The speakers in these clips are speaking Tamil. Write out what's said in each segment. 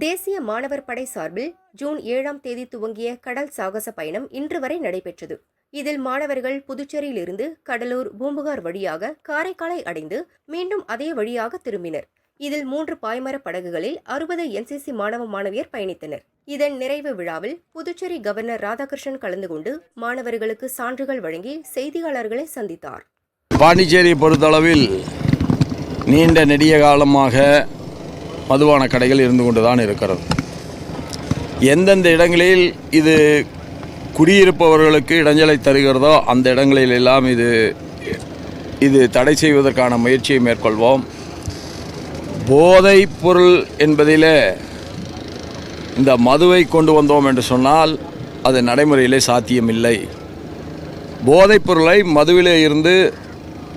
தேசிய மாணவர் படை சார்பில் ஜூன் ஏழாம் தேதி துவங்கிய கடல் சாகச பயணம் இன்று வரை நடைபெற்றது. இதில் மாணவர்கள் புதுச்சேரியிலிருந்து கடலூர் பூம்புகார் வழியாக காரைக்காலை அடைந்து மீண்டும் அதே வழியாக திரும்பினர். இதில் மூன்று பாய்மர படகுகளில் அறுபது என்சிசி மாணவ மாணவியர் பயணித்தனர். இதன் நிறைவு விழாவில் புதுச்சேரி கவர்னர் ராதாகிருஷ்ணன் கலந்து கொண்டு மாணவர்களுக்கு சான்றுகள் வழங்கி செய்தியாளர்களை சந்தித்தார். பாண்டிச்சேரியை பொறுத்தளவில் நீண்ட நெடிய காலமாக மதுபான கடைகள் இருந்து கொண்டு தான் இருக்கிறது. எந்தெந்த இடங்களில் இது குடியிருப்பவர்களுக்கு இடைஞ்சலை தருகிறதோ அந்த இடங்களில் எல்லாம் இது இது தடை செய்வதற்கான முயற்சியை மேற்கொள்வோம். போதைப் பொருள் என்பதிலே இந்த மதுவை கொண்டு வந்தோம் என்று சொன்னால் அது நடைமுறையிலே சாத்தியமில்லை. போதைப் பொருளை மதுவிலே இருந்து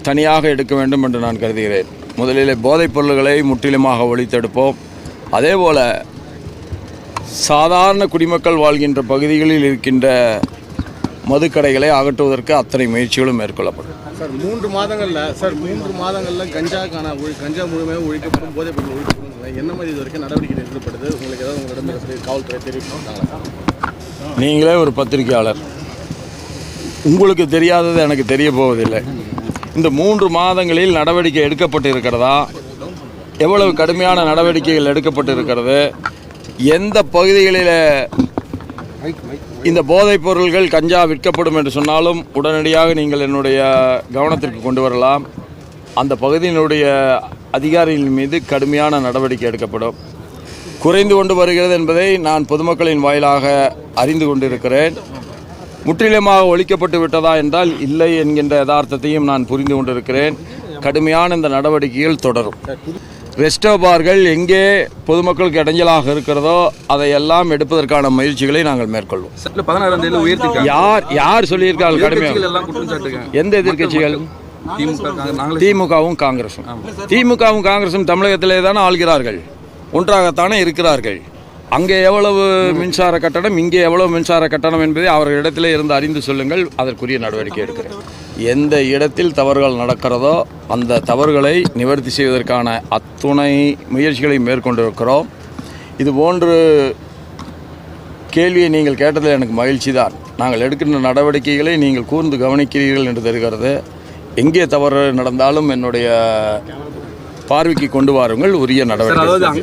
தனியாக எடுக்க வேண்டும் என்று நான் கருதுகிறேன். முதலில் போதைப் பொருள்களை முற்றிலுமாக ஒழித்தெடுப்போம். அதேபோல சாதாரண குடிமக்கள் வாழ்கின்ற பகுதிகளில் இருக்கின்ற மதுக்கடைகளை அகற்றுவதற்கு அத்தனை முயற்சிகளும் மேற்கொள்ளப்படும். சார் மூன்று மாதங்கள்ல சார் மூன்று மாதங்கள்ல கஞ்சாக்கான ஒழி கஞ்சா முழுமையாக ஒழிக்கப்படும் போதைப் பொருள் ஒழிக்கப்படும். என்ன மாதிரி இது வரைக்கும் நடவடிக்கை எடுக்கப்படுது? உங்களுக்கு ஏதாவது உங்களிடம் காவல்துறை தெரிவிப்பாங்களா நீங்களே ஒரு பத்திரிகையாளர். உங்களுக்கு தெரியாதது எனக்கு தெரிய போவதில்லை. இந்த மூன்று மாதங்களில் நடவடிக்கை எடுக்கப்பட்டு இருக்கிறதா எவ்வளவு கடுமையான நடவடிக்கைகள் எடுக்கப்பட்டு இருக்கிறது எந்த பகுதிகளில் இந்த போதைப் பொருள்கள் கஞ்சா விற்கப்படும் என்று சொன்னாலும் உடனடியாக நீங்கள் என்னுடைய கவனத்திற்கு கொண்டு வரலாம். அந்த பகுதியினுடைய அதிகாரிகள் மீது கடுமையான நடவடிக்கை எடுக்கப்படும். குறைந்து கொண்டு வருகிறது என்பதை நான் பொதுமக்களின் வாயிலாக அறிந்து கொண்டிருக்கிறேன். முற்றிலுமாக ஒழிக்கப்பட்டு விட்டதா என்றால் இல்லை என்கின்ற யதார்த்தத்தையும் நான் புரிந்து கொண்டிருக்கிறேன். கடுமையான இந்த நடவடிக்கைகள் தொடரும். ரெஸ்டோ பார்கள் எங்கே பொதுமக்களுக்கு இடைஞ்சலாக இருக்கிறதோ அதையெல்லாம் எடுப்பதற்கான முயற்சிகளை நாங்கள் மேற்கொள்வோம். யார் யார் சொல்லியிருக்காங்க கடுமையாக? எல்லாம் எந்த நாங்களே திமுகவும் காங்கிரஸும் திமுகவும் காங்கிரஸும் தமிழகத்திலே தானே ஆள்கிறார்கள். ஒன்றாகத்தானே இருக்கிறார்கள். அங்கே எவ்வளவு மின்சார கட்டணம் இங்கே எவ்வளவு மின்சார கட்டணம் என்பதை அவர்களிடத்திலே இருந்து அறிந்து சொல்லுங்கள் அதற்குரிய நடவடிக்கை எடுக்கிறேன். எந்த இடத்தில் தவறுகள் நடக்கிறதோ அந்த தவறுகளை நிவர்த்தி செய்வதற்கான அத்துணை முயற்சிகளை மேற்கொண்டிருக்கிறோம். இது போன்று கேள்வியை நீங்கள் கேட்டதில் எனக்கு மகிழ்ச்சி தான். நாங்கள் எடுக்கின்ற நடவடிக்கைகளை நீங்கள் கூர்ந்து கவனிக்கிறீர்கள் என்று தெரிகிறது. எங்கே தவறு நடந்தாலும் என்னுடைய பார்வைக்கு கொண்டு வாருங்கள் உரிய நடவடிக்கை